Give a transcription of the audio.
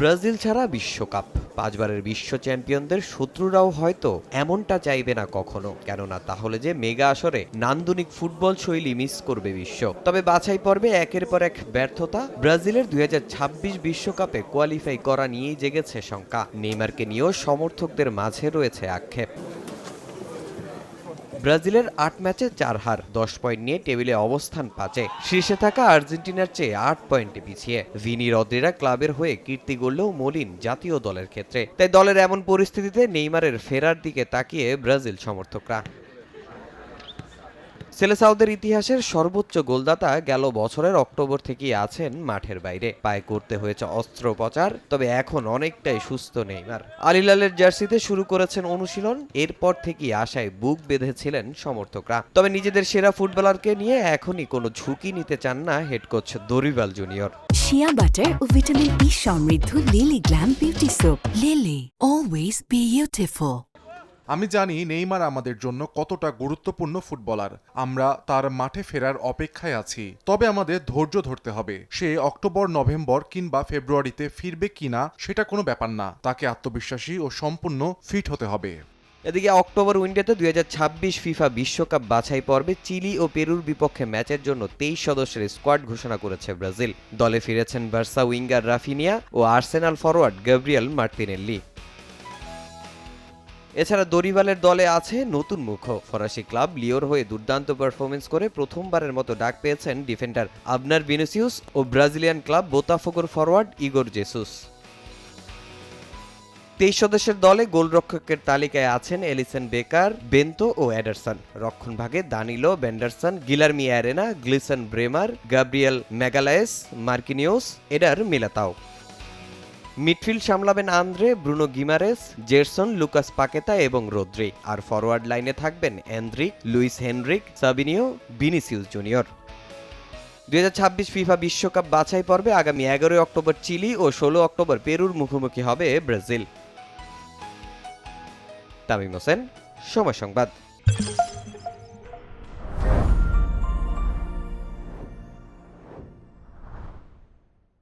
Brazil ছাড়া বিশ্বকাপ। পাঁচবারের বিশ্ব চ্যাম্পিয়নদের শত্রুরাও হয়তো এমনটা চাইবে না কখনো। কেননা তাহলে যে মেগা আসরে নান্দনিক ফুটবল শৈলী মিস করবে বিশ্ব। তবে বাছাই পর্বে একের পর এক ব্যর্থতা ব্রাজিলের দুই বিশ্বকাপে কোয়ালিফাই করা নিয়েই জেগেছে শঙ্কা। নেইমারকে নিয়েও সমর্থকদের মাঝে রয়েছে আক্ষেপ। ব্রাজিলের আট ম্যাচে চার হার, দশ পয়েন্ট নিয়ে টেবিলে অবস্থান পাচে। শীর্ষে থাকা আর্জেন্টিনার চেয়ে আট পয়েন্টে পিছিয়ে। ভিনি রদ্রিরা ক্লাবের হয়ে কীর্তি গড়লেও মলিন জাতীয় দলের ক্ষেত্রে। তাই দলের এমন পরিস্থিতিতে নেইমারের ফেরার দিকে তাকিয়ে ব্রাজিল সমর্থকরা। সেলেসাউদের ইতিহাসের সর্বোচ্চ গোলদাতা গেল বছরের অক্টোবর থেকেই আছেন মাঠের বাইরে। পায়ে করতে হয়েছে অস্ত্রোপচার তবে এখন অনেকটাই সুস্থ নেইমার। আলিলালের জার্সিতে শুরু করেছেন অনুশীলন, এরপর থেকেই আশায় বুক বেঁধেছিলেন সমর্থকরা। তবে নিজেদের সেরা ফুটবলারকে নিয়ে এখনই কোনো ঝুঁকি নিতে চান না head coach Dorival Junior. Shea butter ও ভিটামিন ই সমৃদ্ধ Lily glam beauty soap. Lily always beautiful আমি জানি নেইমার আমাদের জন্য কতটা গুরুত্বপূর্ণ ফুটবলার। আমরা তার মাঠে ফেরার অপেক্ষায় আছি। তবে আমাদের ধৈর্য ধরতে হবে। সে অক্টোবর, নভেম্বর কিংবা ফেব্রুয়ারিতে ফিরবে কিনা সেটা কোনো ব্যাপার না। তাকে আত্মবিশ্বাসী ও সম্পূর্ণ ফিট হতে হবে। এদিকে অক্টোবর উইন্ডোতে দুই ফিফা বিশ্বকাপ বাছাই পর্বে চিলি ও পেরুর বিপক্ষে ম্যাচের জন্য তেইশ সদস্যের স্কোয়াড ঘোষণা করেছে ব্রাজিল। দলে ফিরেছেন বার্সা উইঙ্গার রাফিনিয়া ও আর্সেনাল ফরওয়ার্ড গ্যাব্রিয়েল মার্তিনেল্লি এছাড়া দরিবালের দলে আছে নতুন মুখ। ফরাসি ক্লাব লিওর হয়ে দুর্দান্ত পারফরমেন্স করে প্রথমবারের মতো ডাক পেয়েছেন ডিফেন্ডার আবনার ভিনিসিউস ও ব্রাজিলিয়ান ক্লাব বোতাফোগোর ফরওয়ার্ড ইগোর জেসুস। তেইশ সদস্যের দলে গোলরক্ষকের তালিকায় আছেন এলিসন বেকার, বেন্তো ও Ederson. রক্ষণভাগে Danilo Vanderson Guilherme Arana, Gleison Bremer, Gabriel Magalhaes, Marquinhos, Eder Militao. Midfield সামলাবেন Andre, Bruno Guimaraes, Gerson, Lucas Paqueta এবং রোদ্রি। আর ফরওয়ার্ড লাইনে থাকবেন Endrick Luiz Henrique, Savinho Vinicius Junior. দুই হাজার ছাব্বিশ ফিফা বিশ্বকাপ বাছাই পর্বে আগামী এগারোই অক্টোবর চিলি ও ষোলো অক্টোবর পেরুর মুখোমুখি হবে ব্রাজিল। তামিম হোসেন, সময় সংবাদ।